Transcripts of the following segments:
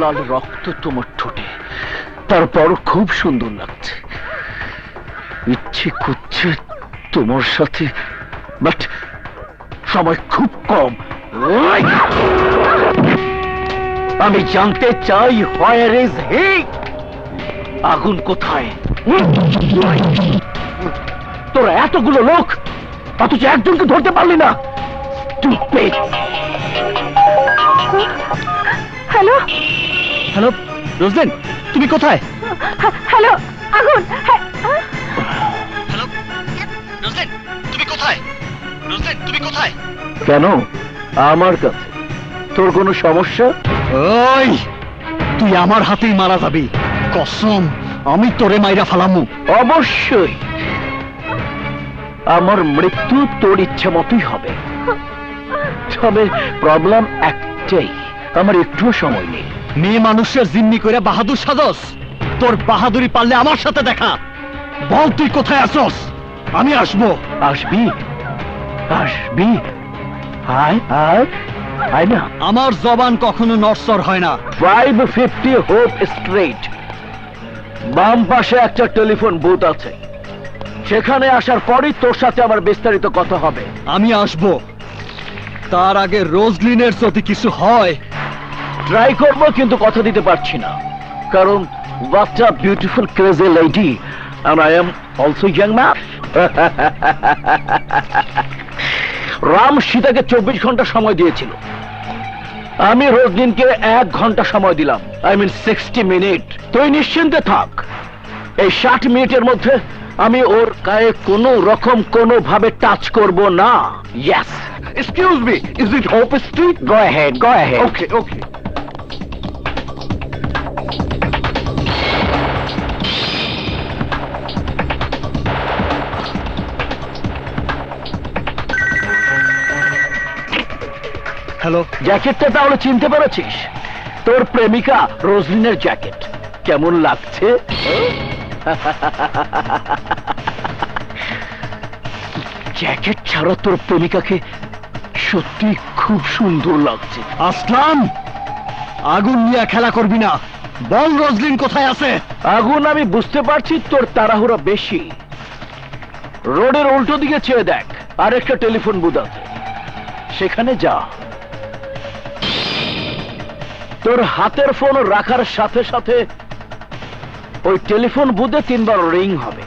লাল রক্ত তোমার ঠোঁটে। তারপর খুব সুন্দর লাগছে। ইচ্ছে করছে তোমার সাথে, বাট সময় খুব কম। আমি জানতে চাই হোয়ার ইজ হি আগুন কোথায়? তোরা এতগুলো লোক, অথচ একজনকে ধরতে পারলি না! হ্যালো? হ্যালো রোজলিন তুমি কোথায়? হ্যালো আগুন হ্যাঁ, হ্যালো রোজলিন তুমি কোথায়? রোজলিন তুমি কোথায়? কেন? আমার কাছে। তোর কোনো সমস্যা? ওই তুই আমার হাতেই মারা যাবি। কসম আমি তোরে মাইরা ফালামু। অবশ্যই। আমার মৃত্যু তোর ইচ্ছে মতোই হবে। তবে প্রবলেম একটাই আমার একটুও সময় নেই। মেয়ে মানুষের জিম্মি করে বাহাদুর সাজস। তোর বাহাদুরি পারলে আমার সাথে দেখা। বল তুই কোথায় আসস আমি আসব। আসবি? আসবি? আয় আয় আয় না। আমার জবান কখনো নরসর হয় না। ফাইভ ফিফটি হোপ স্ট্রিট বাম পাশে একটা টেলিফোন বুথ আছে। সেখানে আসার পরই তোর সাথে আমার বিস্তারিত কথা হবে। আমি আসব। তার আগে রোজলিনের যদি কিছু হয় ট্রাই করব, কিন্তু কথা দিতে পারছি না। কারণ what a beautiful crazy lady and I am also young man. Ram সীতাকে চব্বিশ ঘণ্টা সময় দিয়েছিল। আমি রোজদিনকে এক ঘণ্টা সময় দিলাম। আই মিন সিক্সটি মিনিট তুই নিশ্চিন্তে থাক। এই ষাট মিনিটের মধ্যে আমি ওর গায়ে কোনো রকম কোনো ভাবে টাচ করব না। Yes excuse me is it Hope Street go ahead go ahead okay okay hello জ্যাকেটটা তাহলে চিনতে পেরেছিস? তোর প্রেমিকা রোজলিনের জ্যাকেট কেমন লাগছে? জ্যাকেট ছাড়া তোর প্রেমিকাকে সত্যি খুব সুন্দর লাগছে। আসলাম! আগুন নিয়ে খেলা করবি না। বল রোজলিন কোথায় আছে? আগুন আমি বুঝতে পারছি তোর তাড়াহুড়া বেশি। রোডের উল্টো দিকে চেয়ে দেখ আর একটা টেলিফোন বুথ আছে। সেখানে যা। তোর হাতের ফোন রাখার সাথে সাথে ওই টেলিফোন বুধে তিনবার রিং হবে।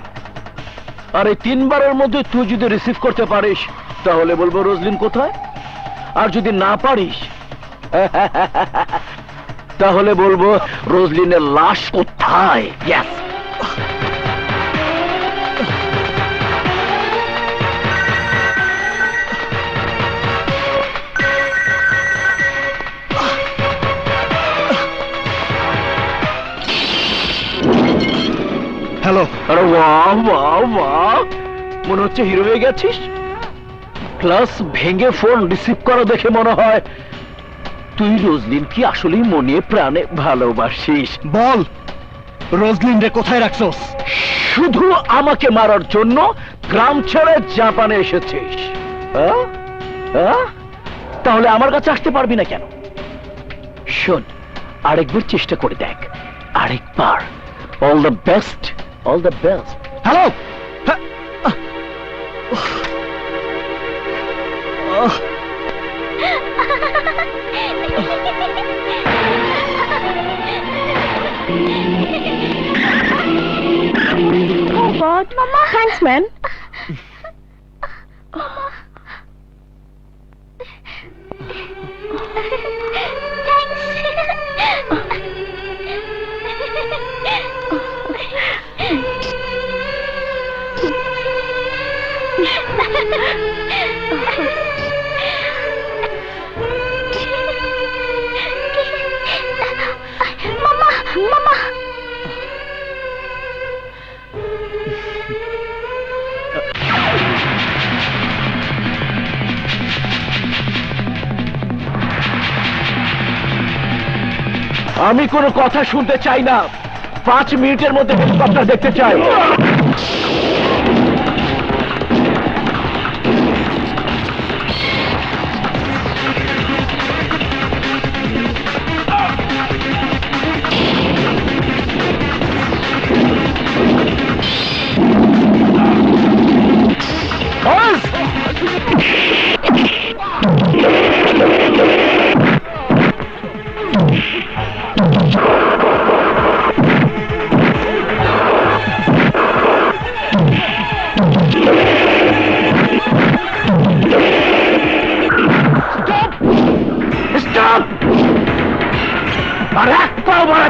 আর এই তিনবারের মধ্যে তুই যদি রিসিভ করতে পারিস, তাহলে বলব রোজলিন কোথায়? আর যদি না পারিস, তাহলে বলব রোজলিনের লাশ কোথায়? হ্যালো। আরে বাহ বাহ বাহ মনে হচ্ছে হিরো হয়ে গেছিস? প্লাস ভেঙে ফোন রিসিভ করা দেখে মনে হয়। তুই রোজলিন কি আসলেই মনে প্রাণে ভালোবাসিস? বল রোজলিন রে কোথায় রাখছস? শুধু আমাকে মারার জন্য গ্রাম ছেড়ে জাপানে এসেছিস? তাহলে আমার কাছে আসতে পারবি না কেন? শোন আরেকবার চেষ্টা করে দেখ। আরেকবার। All the best all the best hello Oh God, Mama. Thanks, man. আমি কোনো কথা শুনতে চাই না। পাঁচ মিনিটের মধ্যে হেলিকপ্টার দেখতে চাই।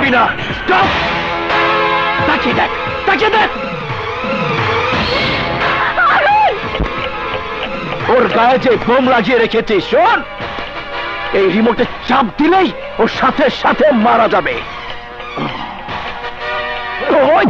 পাও না স্টপ তাকিয়ে দেখ তাকিয়ে দেখ ওর গায়ে যে বোম লাগিয়ে রেখেছিস শোন! এই রিমোটে চাপ দিলেই ওর সাথে সাথে মারা যাবে। ওই!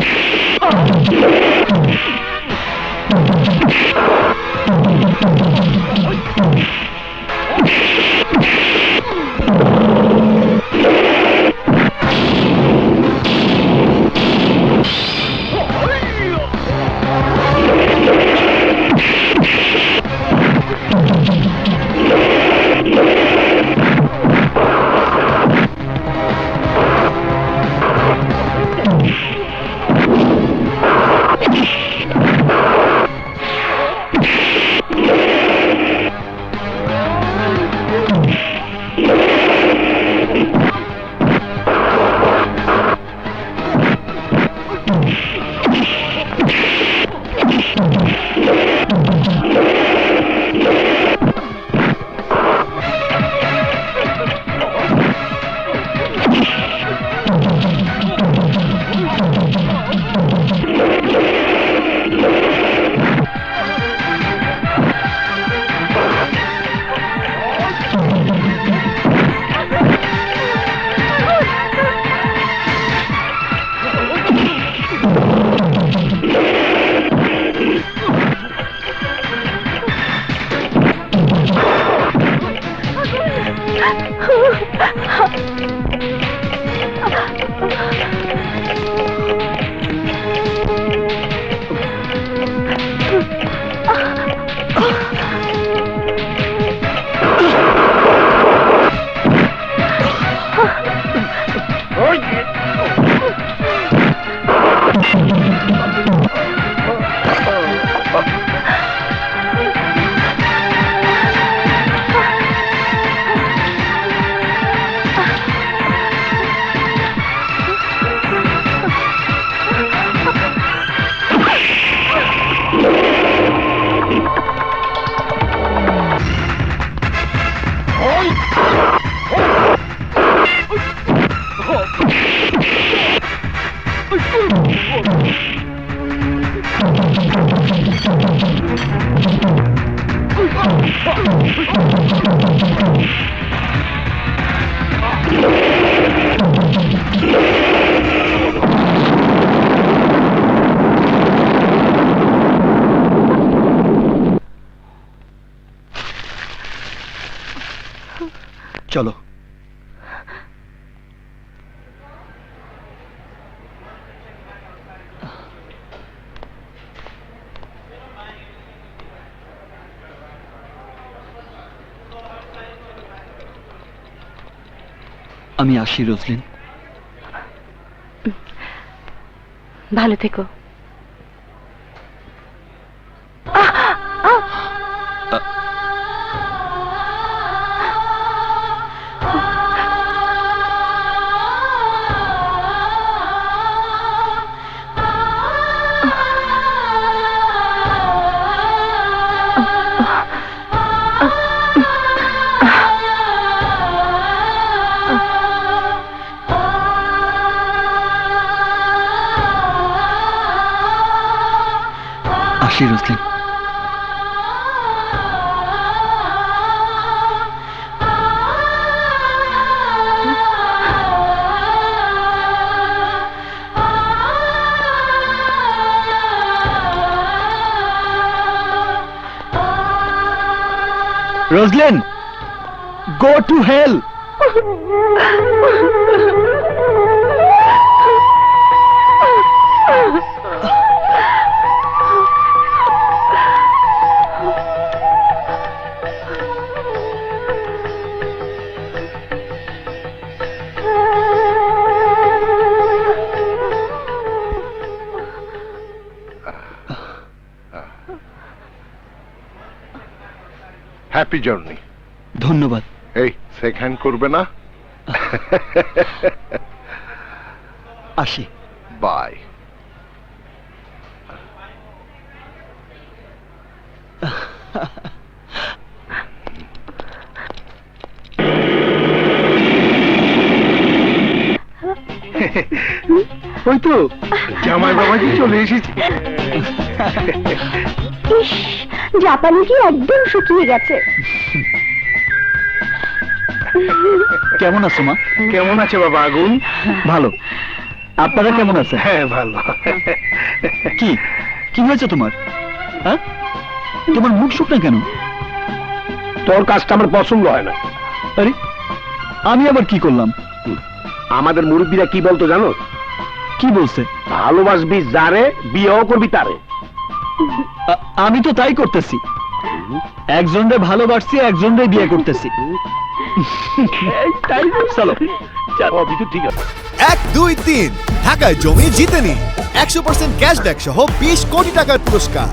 আমি আসি রোজলিন। ভালো থেকো। আসি Roslin Roslin go to happy journey ধন্যবাদ। এই সেকেন্ড করবে না? আসি। বাই ওই তো। জামাই বাবাজি চলে এসেছে। জাপানি কি একদম শুকিয়ে গেছে। কেমন আছো মা? কেমন আছে বাবা আগুন? ভালো। আপনারা কেমন আছেন? হ্যাঁ ভালো। কি? কি হয়েছে তোমার? হ্যাঁ? তোমার মুখ শুকনা কেন? তোর কাজটা আমার পছন্দ হয় না। আরে আমি আবার কি করলাম? আমাদের মুরব্বীরা কি বলতো জানো? কি বলছে? ভালোবাসবি যারে বিয়েও করবি তারে। আমি তো তাই করতেছি। একজনরে ভালোবাসছি একজনরে বিয়ে করতেছি। তাই চলো। ঠিক আছে। এক দুই তিন। ঢাকায় জমি জিতেনি একশো পার্সেন্ট ক্যাশব্যাক সহ বিশ কোটি টাকার পুরস্কার।